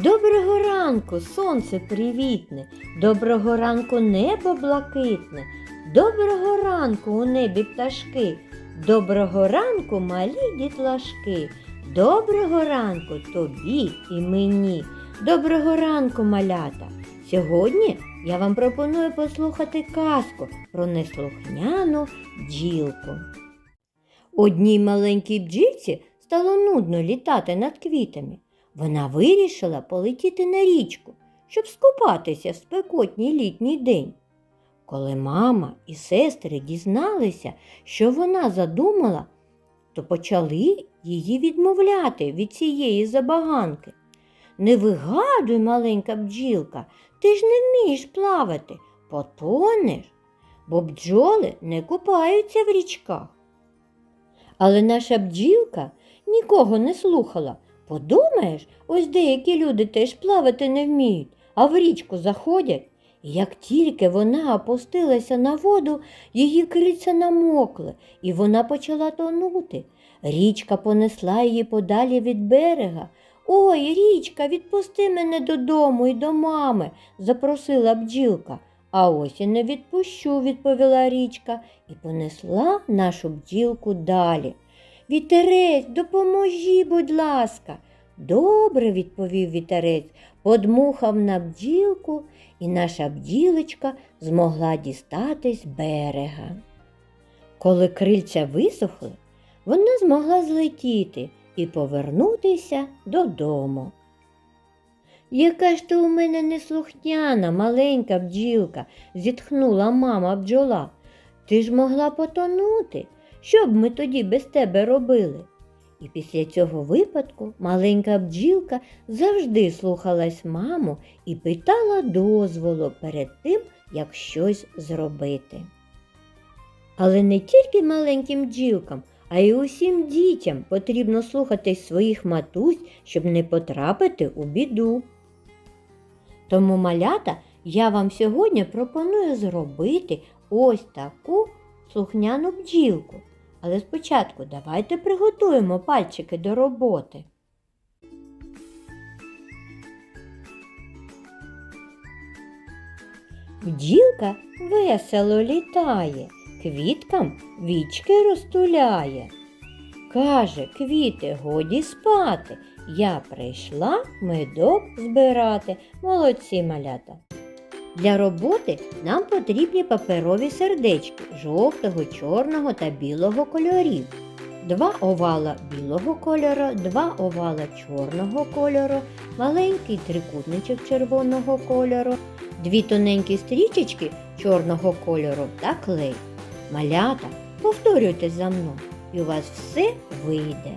Доброго ранку, сонце привітне, доброго ранку небо блакитне, доброго ранку у небі пташки, доброго ранку малі дітлашки, доброго ранку тобі і мені, доброго ранку, малята. Сьогодні я вам пропоную послухати казку про неслухняну бджілку. Одній маленькій бджілці стало нудно літати над квітами. Вона вирішила полетіти на річку, щоб скупатися в спекотній літній день. Коли мама і сестри дізналися, що вона задумала, то почали її відмовляти від цієї забаганки. Не вигадуй, маленька бджілка, ти ж не вмієш плавати, потонеш, бо бджоли не купаються в річках. Але наша бджілка нікого не слухала. Подумаєш, ось деякі люди теж плавати не вміють, а в річку заходять. І як тільки вона опустилася на воду, її крильця намокли, і вона почала тонути. Річка понесла її подалі від берега. Ой, річка, відпусти мене додому і до мами, запросила бджілка. А ось і не відпущу, відповіла річка, і понесла нашу бджілку далі. Вітерець, допоможі, будь ласка. Добре, відповів вітерець, подмухав на бджілку, і наша бджілочка змогла дістатись берега. Коли крильця висохли, вона змогла злетіти і повернутися додому. Яка ж ти у мене неслухняна, маленька бджілка, зітхнула мама бджола. Ти ж могла потонути. Що б ми тоді без тебе робили? І після цього випадку маленька бджілка завжди слухалась маму і питала дозволу перед тим, як щось зробити. Але не тільки маленьким бджілкам, а й усім дітям потрібно слухатись своїх матусь, щоб не потрапити у біду. Тому, малята, я вам сьогодні пропоную зробити ось таку слухняну бджілку. Але спочатку давайте приготуємо пальчики до роботи. Бджілка весело літає, квіткам вічки розтуляє. Каже, квіти, годі спати. Я прийшла медок збирати. Молодці малята. Для роботи нам потрібні паперові сердечки жовтого, чорного та білого кольорів. Два овала білого кольору, два овала чорного кольору, маленький трикутничок червоного кольору, дві тоненькі стрічечки чорного кольору та клей. Малята, повторюйте за мною, і у вас все вийде.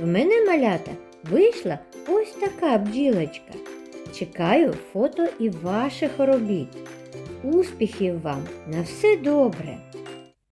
В мене малята вийшла ось така бджілочка. Чекаю фото і ваших робіт. Успіхів вам на все добре!